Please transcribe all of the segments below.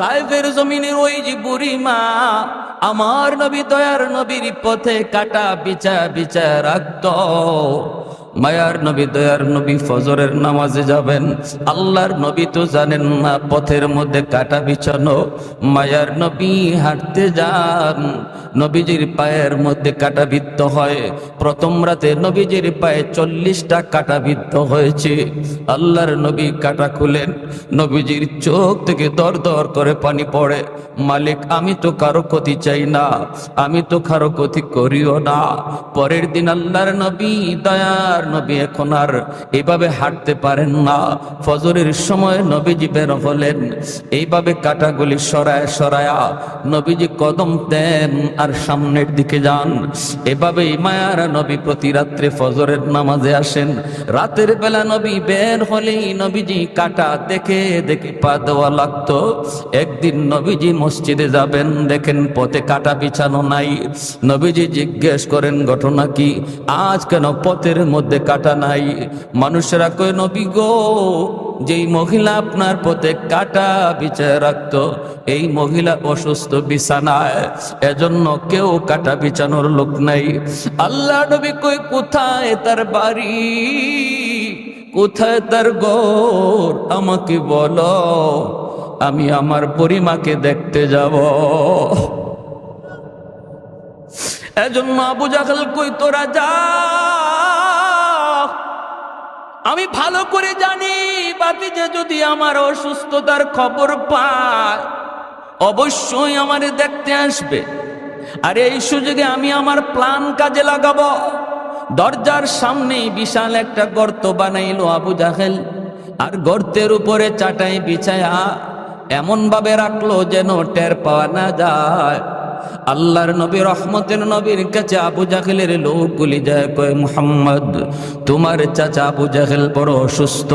তাইফের জমিনের ওই যে বুড়ি আমার নবী দয়ার নবীর পথে কাটা বিচা বিচা রাখত। মায়ার নবী, দয়ার নবী, ফজরের নামাজে যাবেন। আল্লাহর নবী তো জানেন না পথের মধ্যে কাটা বিছানো। মায়ার নবী হাঁটতে যান, নবীজির পায়ের মধ্যে কাটা বিদ্ধ হয়। প্রথম রাতে নবীজির পায়ে চল্লিশটা কাটা বিদ্ধ হয়েছে। আল্লাহর নবী কাটা খুলেন। নবীজির চোখ থেকে দর দর করে পানি পড়ে। মালিক, আমি তো কারও ক্ষতি চাই না, আমি তো কারও ক্ষতি করিও না। পরের দিন আল্লাহর নবী দয়ার নবী এখন আর এইভাবে হাঁটতে পারেন না। ফজরের সময় নবীজি বের হলেন, এইভাবে কাটাগুলি সরায় সরায়া নবীজি কদম দেন আর সামনের দিকে যান। এভাবে মায়ার নবী প্রতি রাত্রে ফজরের নামাজে আসেন। রাতের বেলা নবী বের হলেই নবীজি কাটা দেখে দেখে পা দেওয়া লাগতো। একদিন নবীজি মসজিদে যাবেন, দেখেন পথে কাটা বিছানো নাই। নবীজি জিজ্ঞেস করেন, ঘটনা কি? আজ কেন পথের মধ্যে কাটা নাই। মানুষেরা কয়, নবী গো, যেই মহিলা আপনার পথে কাটা বিচার রাখতো, এই মহিলা অসুস্থ বিছানায়। এজন্য কেউ কাটা বিছানোর লোক নাই। আল্লাহ নবী কই কোথায় তার বাড়ি? কোথায় তার গোর আমাকে বলো, আমি আমার পরিমাকে দেখতে যাব। এজন্য আবু জাহাল কই তোরা যা আমি ভালো করে জানি, বাতিজে যদি আমার অসুস্থতার খবর পায়, অবশ্যই আমারে দেখতে আসবে। আর এই সুযোগে আমি আমার প্ল্যান কাজে লাগাবো। দরজার সামনেই বিশাল একটা গর্ত বানাইলো আবু জাহেল, আর গর্তের উপরে চাটাই বিছায়া এমন ভাবে রাখল যেন টের পাওয়া না যায়। আল্লাহর নবী, রহমতের নবীর কাছে আবু জাহেলের লোকগুলি যায়, কয়, মুহাম্মদ, তোমার চাচা আবু জাহেল বড় অসুস্থ।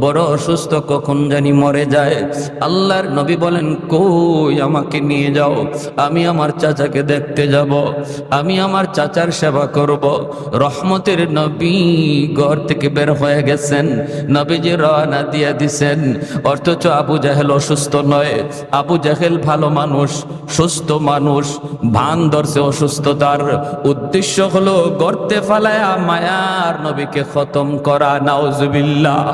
বড় অসুস্থ কখন জানি মরে যায়। আল্লাহর নবী বলেন, কই, আমাকে নিয়ে যাও। আমি আমার চাচাকে দেখতে যাব। আমি আমার চাচার সেবা করব। রহমতের নবী ঘর থেকে বের হয়ে গেছেন। নবীজি রওনা দিয়ে দিছেন। অথচ আবু জাহেল অসুস্থ নয়। আবু জাহেল ভালো মানুষ, সুস্থ মানুষ। ভান ধরছে অসুস্থতার উদ্দেশ্য হলো গর্তে ফালায়া মায়ার নবীকে খতম করা, নাউজুবিল্লাহ।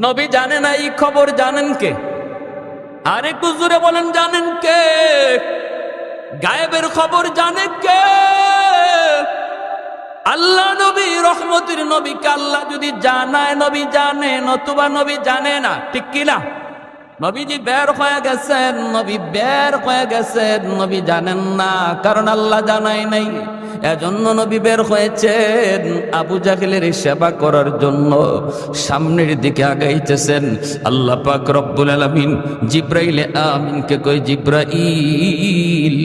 নবী জানে না, এই খবর জানেন কে? আরেকটু জোরে বলেন, জানেন কে? গায়েবের খবর জানে কে? আল্লাহ নবী, রহমতের নবীকে আল্লাহ যদি জানায়, নবী জানে, নতুবা নবী জানে না, ঠিক কিনা? নবীজি বের হয়ে গেছেন, নবী বের হয়ে গেছেন, নবী জানেন না, কারণ আল্লাহ জানাই নাই। এজন্য নবী বের হয়েছেন, আবু জাহেলের সেবা করার জন্য সামনের দিকে আগাইতেছেন। আল্লাহ পাক রব্বুল আলামিন জিব্রাইলে আমিনকে কই জিব্রাইল,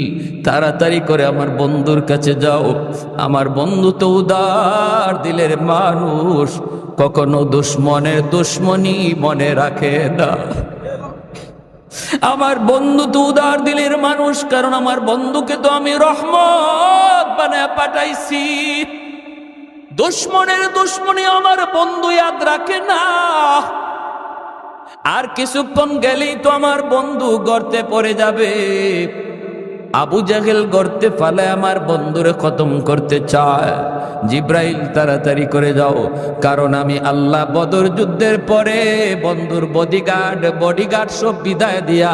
তাড়াতাড়ি করে আমার বন্ধুর কাছে যাও। আমার বন্ধু তো উদার দিলের মানুষ, কখনো দুশ্মনের দুশ্মনী মনে রাখে না। আমার বন্ধু তো উদার দিলের মানুষ, কারণ আমার বন্ধুকে তো আমি রহমত বানায় পাঠাইছি। দুশ্মনের দুশ্মনী আমার বন্ধু ইয়াদ রাখে না। আর কিছুক্ষণ গেলেই তো আমার বন্ধু গর্তে পড়ে যাবে। আবু জাহেল গর্তে ফালে আমার বন্ধুরে খতম করতে চায়। জিব্রাইল, তাড়াতাড়ি করে যাও, কারণ আমি আল্লাহ বদর যুদ্ধের পরে বন্ধুর বডিগার্ড বডিগার্ড সব বিদায় দিয়া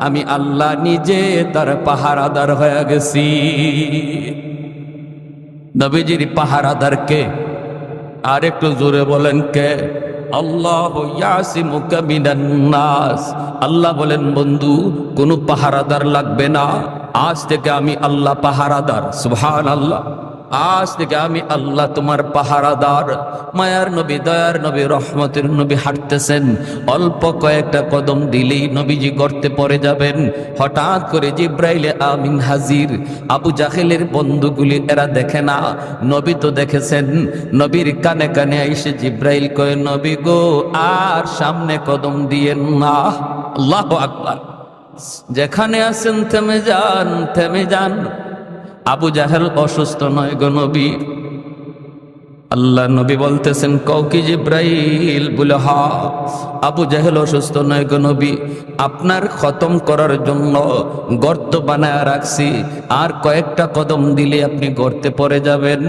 আমি আল্লাহ নিজে তার পাহারাদার হয়ে গেছি। নবীজির পাহারাদার কে? আর একটু জোরে বলেন কে? আল্লাহ বলেন, বন্ধু, কোনো পাহারাদার লাগবে না। আজ থেকে আমি আল্লাহ পাহারাদার সুবহান আল্লাহ আজ থেকে আমি আল্লাহ তোমার পাহারাদার। মায়ার নবী, দয়ার নবী, রহমতের নবী হাঁটতেছেন। অল্প কয়েকটা কদম দিলেই নবীজি গর্তে পড়ে যাবেন। হঠাৎ করে জিব্রাইলে আমিন হাজির। আবু জাহেলের বন্ধুগুলি এরা দেখে না। নবী তো দেখেছেন। নবীর কানে কানে আইসে জিব্রাইল কয়ে, নবী গো, আর সামনে কদম দিয়ে না। আল্লাহ আকবার। যেখানে আছেন থেমে যান থেমে যান। আবু জাহেল অসুস্থ নয় গো নবী। আল্লাহ নবী বলতেছেন কৌকি জিব্রাইল, বলে, হ, আবু জাহেল অসুস্থ নয় গো নবী, আপনার খতম করার জন্য গর্ত বানায় রাখছি, আর কয়েকটা কদম দিলে আপনি গর্তে পড়ে যাবেন।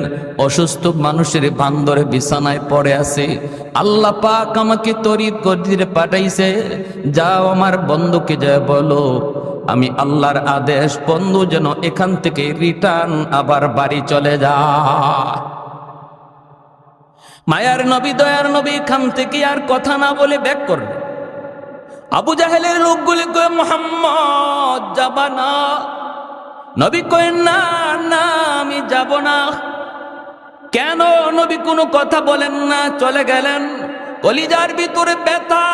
অসুস্থ মানুষের বান্দরে বিছানায় পড়ে আছে। আল্লাহ পাক আমাকে তরিত গর্দিরে পাঠাইছে, যাও আমার বন্ধুকে যায় বলো, আমি আল্লাহর আদেশ, বন্ধু যেন এখান থেকে রিটার্ন আবার বাড়ি চলে যায়। মায়ার নবী, দয়ার নবী এখান থেকে আর কথা না বলে ব্যাক করবে। আবু জাহেলের লোকগুলি কয়ে, মোহাম্মদ, যাবা না। নবী কয়ে, না না, আমি যাব না। কেন নবী কোনো কথা বলেন না, চলে গেলেন। কলিজার ভিতরে ব্যথা।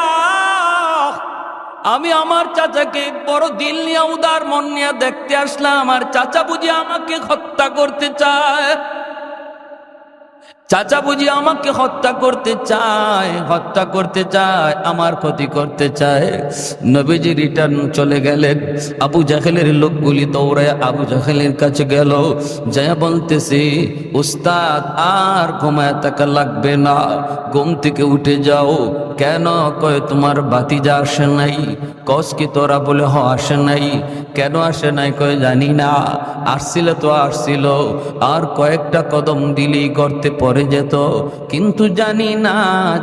আমি আমার চাচাকে বড় দিল নিয়ে, উদার মন নিয়ে দেখতে আসলাম আমার চাচা বুঝি আমাকে হত্যা করতে চায়। চাচা বুঝি আমাকে হত্যা করতে চায়, হত্যা করতে চায়, আমার ক্ষতি করতে চায়। নবীজি রিটার্ন চলে গেলেন। আবু জাহেলের লোকগুলি দৌড়ায় আবু জাহেলের কাছে গেল। যা বলতেছে, উস্তাদ, আর ঘুমায় থাকা লাগবে না। ঘুম থেকে উঠে যাও। কেন কয় তোমার বাতিজা আসে নাই? কস কি তোরা বলে, হ, আসে নাই। কেন আসে নাই কয় জানি না। আসছিল তো আসছিল। আর কয়েকটা কদম দিলেই করতে গর্তে পড়ে যেত। কিন্তু জানি না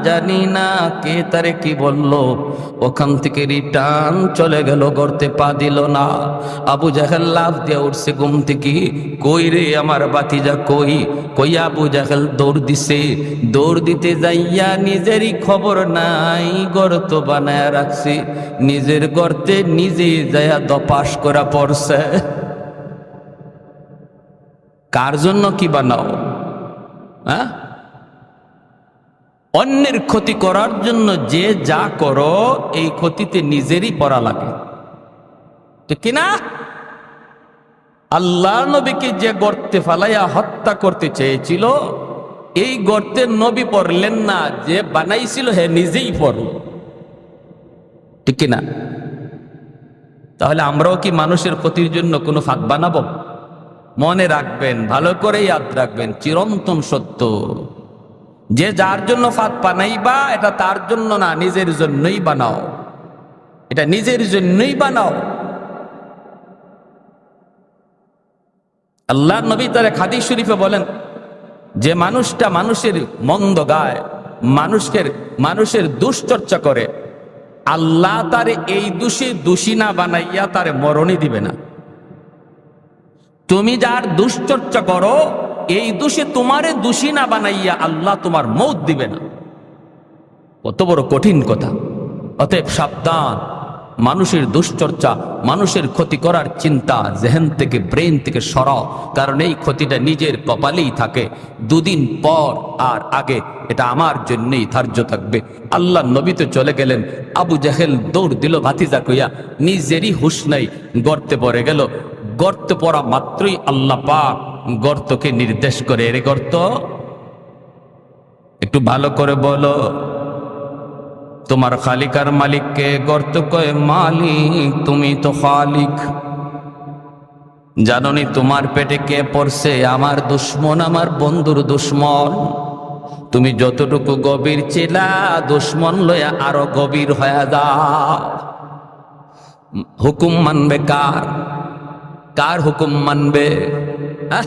জানি না কে তারে কি বলল। ওখান থেকে রিটার্ন চলে গেল গর্তে পা দিল না। আবু জাহেল লাভ দিয়ে উঠছে ঘুম থেকে। কই রে আমার বাতিজা, কই? কই আবু জাহেল, দৌড় দিছে। দৌড় দিতে যাইয়া নিজেরই খবর নাই, গর্ত বানায় রাখছে। নিজের গর্তে নিজে যাইয়া দপাস করা পড়ছে। কার জন্য কি বানাও? হ্যাঁ? অন্যের ক্ষতি করার জন্য যে যা করো, এই ক্ষতিতে নিজেরই পড়া লাগে। ঠিক কিনা আল্লাহ নবীকে যে গর্তে ফালাইয়া হত্যা করতে চেয়েছিল, এই গর্তে নবী পড়লেন না, যে বানাইছিল হে নিজেই পড়ল। ঠিক কিনা তাহলে আমরাও কি মানুষের ক্ষতির জন্য কোনো ফাঁক বানাবো? মনে রাখবেন, ভালো করে ইয়াদ রাখবেন, চিরন্তন সত্য। যে যার জন্য ফাঁদ বানাইবা, এটা তার জন্য না, নিজের জন্যই বানাও। এটা নিজের জন্যই বানাও। আল্লাহ নবী তারা খাদি শরীফে বলেন, যে মানুষটা মানুষের মন্দ গায়, মানুষের মানুষের দুশ্চর্চা করে, আল্লাহ তার এই দোষী দোষী না বানাইয়া তারে মরণই দিবে না। তুমি যার দুশ্চর্চা করো, এই দোষে তোমারে দোষী না বানাইয়া আল্লাহ তোমার মৌত দিবে না। কত বড় কঠিন কথা। অতএব সাবধান। মানুষের দুশ্চর্চা মানুষের ক্ষতি করার চিন্তা জেহেন থেকে, ব্রেন থেকে সরাও। কারণ এই ক্ষতিটা নিজের কপালেই থাকে। দুদিন পর আর আগে, এটা আমার জন্যই ধার্য থাকবে। আল্লাহ নবী তো চলে গেলেন, আবু জাহেল দৌড় দিল ভাতিজা কইয়া, নিজেরই হুশ নাই, গর্তে পড়ে গেল। গর্তে পড়া মাত্রই আল্লাহ পাক গর্তকে নির্দেশ করে। এরে গর্ত? একটু ভালো করে বলো। তোমার খালিকার মালিককে গর্ত কয়ে, মালিক, তুমি তো খালিক। জাননি তোমার পেটে কে পড়ছে? আমার দুশ্মন, আমার বন্ধুর দুশ্মন। তুমি যতটুকু গভীর ছিলা, দুশ্মন লয়া আরও গভীর হয়ে যাও। হুকুম মানবে কার? কার হুকুম মানবে? হ্যাঁ?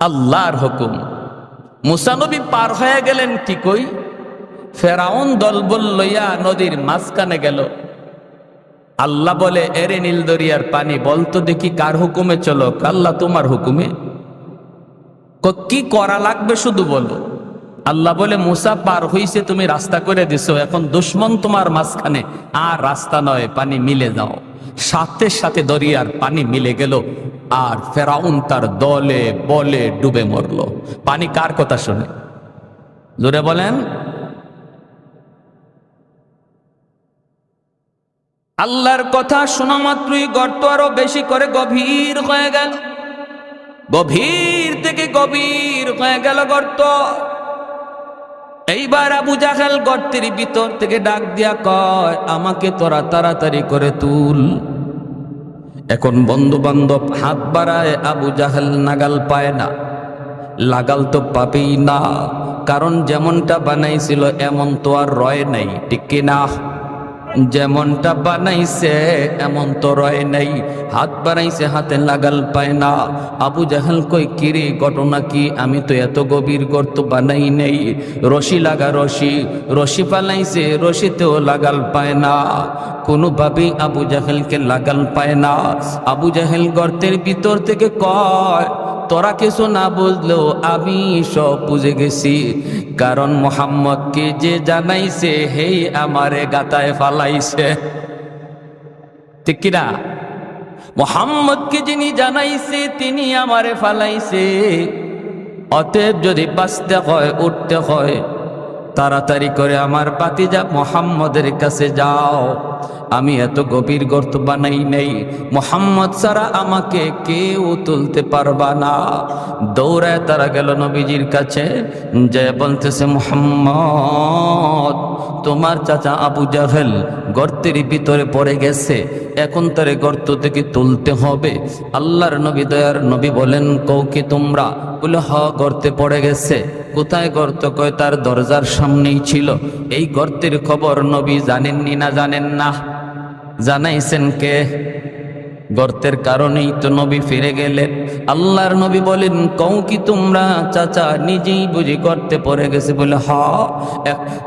আল্লাহর হুকুম। মুসানবী পার হয়ে গেলেন কি কই? ফেরাউন দলবল লইয়া নদীর মাঝখানে গেল। আল্লাহ বলে, এরে নীল দরিয়ার পানি বলতো দেখি কার হুকুমে চলো? আল্লাহ তোমার হুকুমে? ক- কি করা লাগবে শুধু বলো। আল্লাহ বলে, মুসা পার হইছে, তুমি রাস্তা করে দিছো, এখন দুশ্মন তোমার মাঝখানে। আর রাস্তা নয়, পানি মিলে যাও। সাথে সাথে দরিয়ার পানি মিলে গেল, আর ফেরাউন তার দলে বলে ডুবে মরলো। পানি কার কথা শুনে? জোরে বলেন। আল্লাহর কথা শোনা মাত্রই গর্ত আরও বেশি করে গভীর হয়ে গেল। গভীর থেকে গভীর হয়ে গেল গর্ত। এইবার আবু জাহেল গর্তের ভিতর থেকে ডাক দিয়া কয়, আমাকে তোরা তাড়াতাড়ি করে তুল। এখন বন্ধু বান্ধব হাত বাড়ায় আবু জাহেল নাগাল পায় না। লাগাল তো পাবেই না, কারণ যেমনটা বানাইছিল এমন তো আর রয় নাই, ঠিক কি না? যেমনটা বানাইছে, এমন তো রয় নাই। হাত বানাইছে হাতে লাগাল পায় না। আবু জাহেল কই কিরে, ঘটনা কি? আমি তো এত গভীর গর্ত বানাই নেই। রশি লাগা রশি রশি পালাইছে রশিতেও লাগাল পায় না। কোনোভাবেই আবু জাহেলকে লাগাল পায় না। আবু জাহেল গর্তের ভিতর থেকে কয় তোরা কিছু না বুঝলেও আমি সব বুঝে গেছি। কারণ মোহাম্মদকে যে জানাইছে, হেই আমারে গাতায় ফালাইছে। ঠিক কিনা মোহাম্মদকে যিনি জানাইছে, তিনি আমারে ফালাইছে। অতএব যদি বাঁচতে হয়, উঠতে হয় তাড়াতাড়ি করে আমার বাতিজা মোহাম্মদের কাছে যাও। আমি এত গভীর গর্ত বানাই নেই। মোহাম্মদ ছাড়া আমাকে কেউ তুলতে পারবা না। দৌড়ায় তারা গেল নবীজির কাছে। যে বলতেছে, মোহাম্মদ, তোমার চাচা আবু জাহেল গর্তের ভিতরে পড়ে গেছে। এখন তারে গর্ত থেকে তুলতে হবে। আল্লাহর নবী দয়ার নবী বলেন কৌকি তোমরা? বলে হ গর্তে পড়ে গেছে। কোথায় গর্ত? কয়, তার দরজার সামনেই ছিল। এই গর্তের খবর নবী জানেননি না জানেন না? জানাইছেন কে? গর্তের কারণেই তো নবী ফিরে গেলেন। আল্লাহর নবী বলেন, কও কি তোমরা, চাচা, নিজেই বুঝি গর্তে পড়ে গেছে? বলে, হ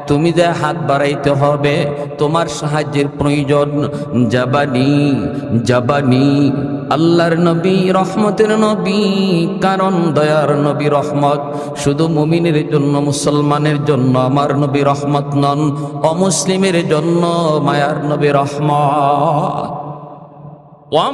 তুমি যে হাত বাড়াইতে হবে, তোমার সাহায্যের প্রয়োজন। জাবানি জাবানি, আল্লাহর নবী, রহমতের নবী, কারণ দয়ার নবী রহমত। শুধু মুমিনের জন্য, মুসলমানের জন্য আমার নবী রহমত নন, অমুসলিমের জন্য মায়ার নবী রহমত। রহমত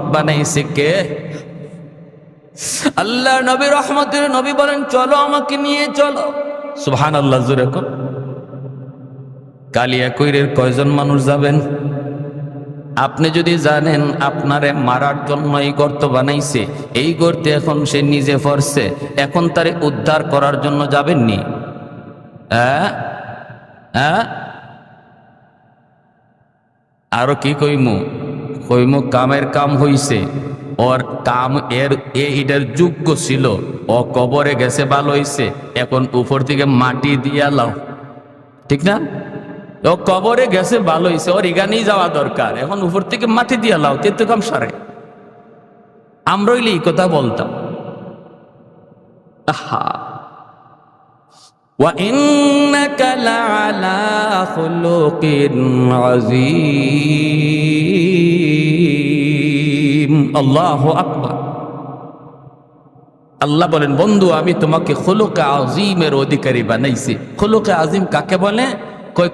বানাইছে কে? আল্লাহ নবী রহমত নবী বলেন, চলো আমাকে নিয়ে চলো। সুহান আল্লাহ কালিয়া কইরের কয়জন মানুষ যাবেন? আপনি যদি জানেন আপনারে মারার জন্য এই গর্ত বানাইছে, এই গর্তে এখন সে নিজে পড়ছে এখন তারে উদ্ধার করার জন্য যাবেননি? হ্যাঁ? হ্যাঁ? আরও কি কইমু? কইমু, কামের কাম হইছে। ওর কাম এর এটার যোগ্য ছিল। ও কবরে গেছে, ভালো হইছে। এখন উপর থেকে মাটি দিয়া লাও। ঠিক না? ও কবরে গেছে ভালো হয়েছে ওর এখানেই যাওয়া দরকার এখন উপর থেকে মাটি দিয়ে লাও তেতো কাম সারে আমরা হইলে এই কথা বলতাম আহা وإنك لعلى خلق عظيم الله أكبر আল্লাহ বলেন বন্ধু আমি তোমাকে খোলকে আজিমের অধিকারী বানাইছি খোলকে আজিম কাকে বলে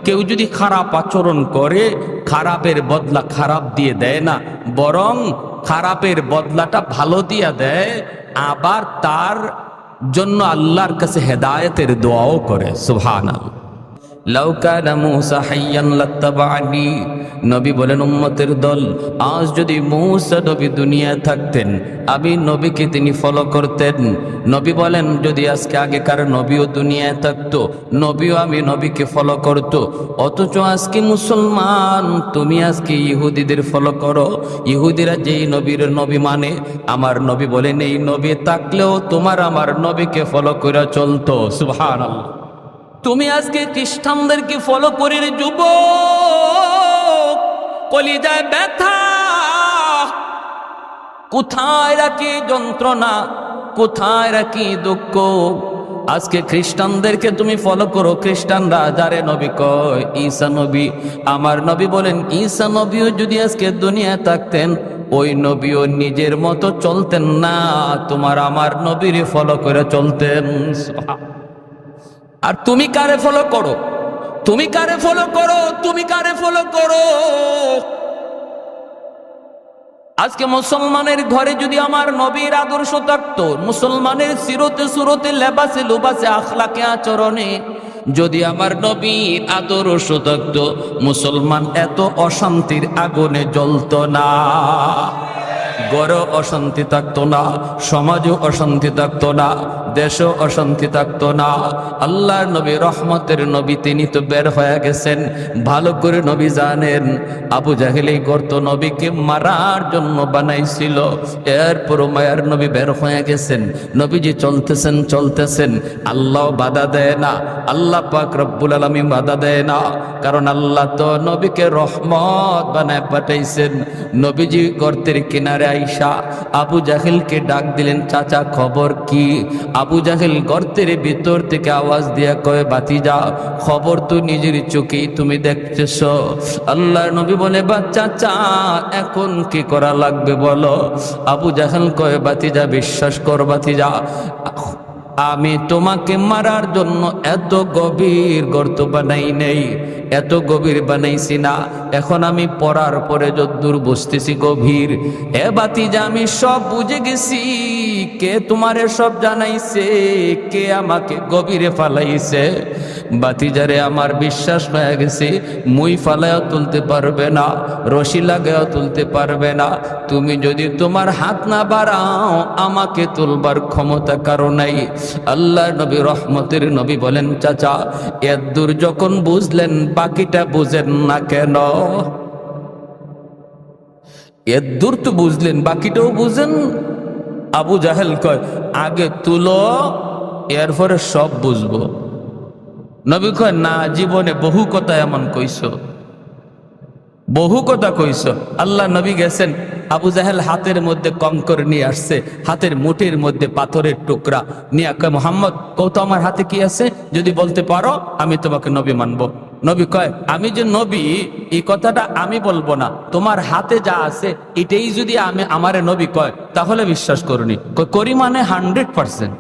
কেউ যদি খারাপ আচরণ করে, খারাপের বদলা খারাপ দিয়ে দেয় না, বরং খারাপের বদলাটা ভালো দিয়া দেয়, আবার তার জন্য আল্লাহর কাছে হেদায়তের দোয়াও করে সুবহান লাউকানা মুসা হাইয়ান লাত্তাবানি নবী বলেন, উম্মতের দল, আজ যদি মূসা নবী দুনিয়ায় থাকতেন, আমি নবীকে তিনি ফলো করতেন। নবী বলেন, যদি আজকে আগেকার নবীও দুনিয়ায় থাকতো, নবীও আমি নবীকে ফলো করতো। অথচ আজকে মুসলমান, তুমি আজকে ইহুদিদের ফলো করো। ইহুদিরা যেই নবীর নবী মানে আমার নবী বলেন, এই নবী থাকলেও তোমার আমার নবীকে ফলো করে চলতো। সুবহানাল্লাহ। তুমি আজকে খ্রিস্টানদেরকে ফলো করে যুব কলিজায় ব্যথা। কোথায় রাখি যন্ত্রণা, কোথায় রাখি দুঃখ? আজকে খ্রিস্টানদেরকে তুমি ফলো করো। খ্রিস্টানরা যারে নবী কয়, ঈসা নবী, আমার নবী বলেন, ঈসা নবীও যদি আজকে দুনিয়া থাকতেন, ওই নবীও নিজের মতো চলতেন না। তোমার আমার নবীর ফলো করে চলতেন। আর তুমি কারে ফলো করো? তুমি কারে ফলো করো? তুমি কারে ফলো করো? আজকে মুসলমানের ঘরে যদি আমার নবীর আদর্শ থাকত, মুসলমানের সিরতে সুরতে, লেবাসে লুবাসে, আখলাকে আচরণে যদি আমার নবীর আদর্শ থাকতো, মুসলমান এত অশান্তির আগুনে জ্বলত না। গড়ে অশান্তি থাকতো না, সমাজও অশান্তি থাকতো না, দেশও অশান্তি থাকতো না। আল্লাহর নবী, রহমতের নবী তিনি তো বের হয়ে গেছেন। ভালো করে নবী জানেন, আবু জাহেল এই গর্ত নবীকে মারার জন্য বানাইছিল। এরপর মায়ার নবী বের হয়ে গেছেন। নবীজি চলতেছেন চলতেছেন। আল্লাহ বাধা দেয় না, আল্লাহ পাক রব্বুল আলমী বাধা দেয় না। কারণ আল্লাহ তো নবীকে রহমত বানায় পাঠাইছেন। নবীজি গর্তের কিনারে আইসা আবু জাহেলকে ডাক দিলেন, চাচা, খবর কি? আবু জাহেল গর্তের ভিতর থেকে আওয়াজ দিয়া কয়ে বাতি যা খবর তো নিজের চোখেই তুমি দেখতেছ। আল্লাহর নবী বলে, বা চাচা, এখন কি করা লাগবে বলো? আবু জাহেল কয়ে বাতি যা বিশ্বাস কর বাতি যা আমি তোমাকে মারার জন্য এত গভীর গর্ত বানাই নেই। এত গভীর বানাইছি না। এখন আমি পড়ার পরে যদ্দূর বসতেছি গভীর। এ বাতি যে আমি সব বুঝে গেছি, কে তোমারে সব জানাইছে, কে আমাকে গভীরে ফালাইছে। বাতিজারে আমার বিশ্বাস হয়ে গেছে, মুই ফালাইও তুলতে পারবে না, রশি লাগাইও তুলতে পারবে না। তুমি যদি তোমার হাত না বাড়াও, আমাকে তুলবার ক্ষমতা কারও নাই। আল্লাহ নবী রহমতের নবী বলেন, চাচা এর দূর যখন বুঝলেন, বাকিটা বুঝেন না কেন? এর দূর তো বুঝলেন, বাকিটাও বুঝেন। আবু জাহেল কয়, আগে তুলো, এরপরে সব বুঝব। নবী কয়, না, জীবনে বহু কথা এমন কইছো। বহু কথা কইছ। আল্লাহ নবী গেছেন, আবু জাহেল হাতের মধ্যে কঙ্কর নিয়ে আসছে, হাতের মুঠির মধ্যে পাথরের টুকরা নিয়ে কয়, মোহাম্মদ কৌতো আমার হাতে কি আছে? যদি বলতে পারো, আমি তোমাকে নবী মানব। নবী কয়, আমি যে নবী, এই কথাটা আমি বলব না। তোমার হাতে যা আছে, এটাই যদি আমি আমারে নবী কয়, তাহলে বিশ্বাস করুনি। করি মানে হান্ড্রেড পার্সেন্ট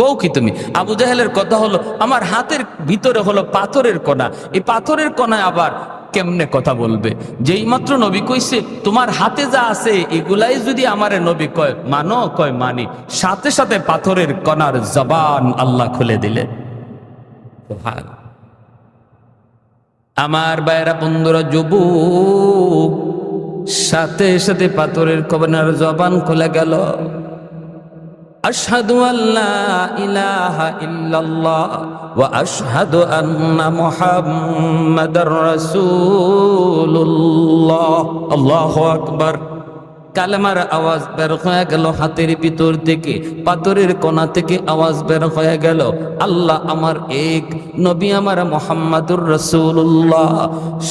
কৌ কি তুমি? আবু জাহেলের কথা হলো, আমার হাতের ভিতরে হলো পাথরের কণা। এই পাথরের কণায় আবার কেমনে কথা বলবে? যেই মাত্র নবী কইছে, তোমার হাতে যা আছে, এগুলাই যদি আমারে নবী কয়, মানো, কয় মানি। সাথে সাথে পাথরের কণার জবান আল্লাহ খুলে দিলে। আমার বাইরা বন্ধুরা, যুবক, সাথে সাথে পাথরের কবনার জবান খুলে গেল। أشهد أن لا إله إلا الله وأشهد أن محمد رسول الله الله أكبر কালেমার আওয়াজ বের হয়ে গেল হাতের ভিতর থেকে পাথরের কোনা থেকে আওয়াজ বের হয়ে গেল আল্লাহ আমার এক নবী আমার মোহাম্মদুর রসুল্লাহ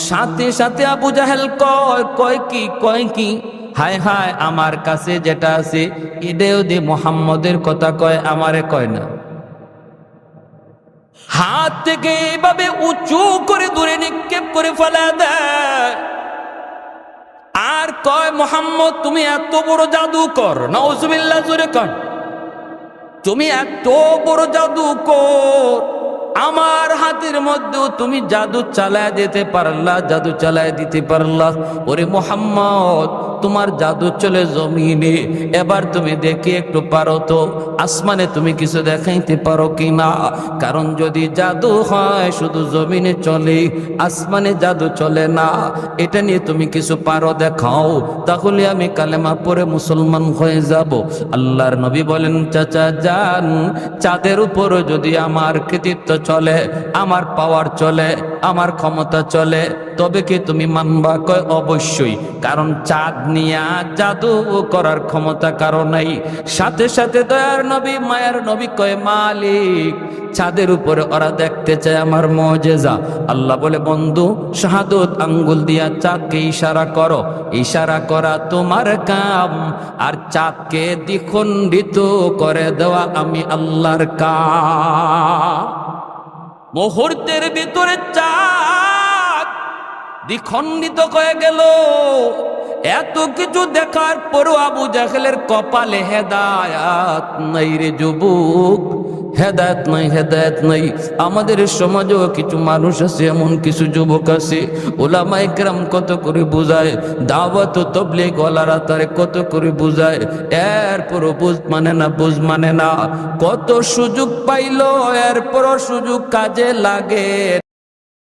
সাথে সাথে আবু জাহেল কয় কয় কি কয় কি হায় হায় আমার কাছে যেটা আছে এদেও দে মোহাম্মদের কথা কয়, আমারে কয় না। হাত থেকে এইভাবে উঁচু করে দূরে নিক্ষেপ করে ফেলা দেয়। আর কয়, মোহাম্মদ, তুমি এত বড় জাদু কর নজুবিল্লা জোরে কর তুমি এত বড় জাদু কর আমার হাতের মধ্যেও তুমি জাদু চালায় দিতে পারলা, জাদু চালায় দিতে পারলা। ওরে মোহাম্মদ তোমার জাদু চলে জমিনে। এবার তুমি দেখি একটু পারো তো, আসমানে তুমি কিছু দেখাইতে পারো কি না কারণ যদি জাদু হয়, শুধু জমিনে চলে, আসমানে জাদু চলে না। এটা নিয়ে তুমি কিছু পারো দেখাও, তাহলে আমি কালেমা পরে মুসলমান হয়ে যাব। আল্লাহর নবী বলেন, চাচা, যান। চাঁদের উপরও যদি আমার কৃতিত্ব চলে, আমার পাওয়ার চলে আমার ক্ষমতা চলে, তবে কি তুমি মানবা? কয়, অবশ্যই। কারণ চাঁদ নিয়া জাদু করার ক্ষমতা কারও নাই। সাথে সাথে দয়ার নবী, মায়ার নবী কয়, মালিক, চাঁদের উপরে ওরা দেখতে চায় আমার মজেজা। আল্লাহ বলে, বন্ধু, শাহাদত আঙ্গুল দিয়া চাঁদকে ইশারা করো। ইশারা করা তোমার কাম। আর চাঁদকে দ্বিখণ্ডিত করে দেওয়া আমি আল্লাহর কাম। মুহূর্তের ভিতরে চাঁদ দ্বিখণ্ডিত হয়ে গেল। এত কিছু দেখার পরও আবু জাহেলের কপালে হেদায়াত নাই রে যুবক। হেদায়ত নাই হেদায়ত নাই। আমাদের সমাজেও কিছু মানুষ আছে, এমন কিছু যুবক আছে। ওলামা একরাম কত করে বুঝায়, দাওয়াত তবলিগ গলারা তারে কত করে বুঝায়। এরপরও বুঝ মানে না, বুঝ মানে না। কত সুযোগ পাইল, এরপরও সুযোগ কাজে লাগে।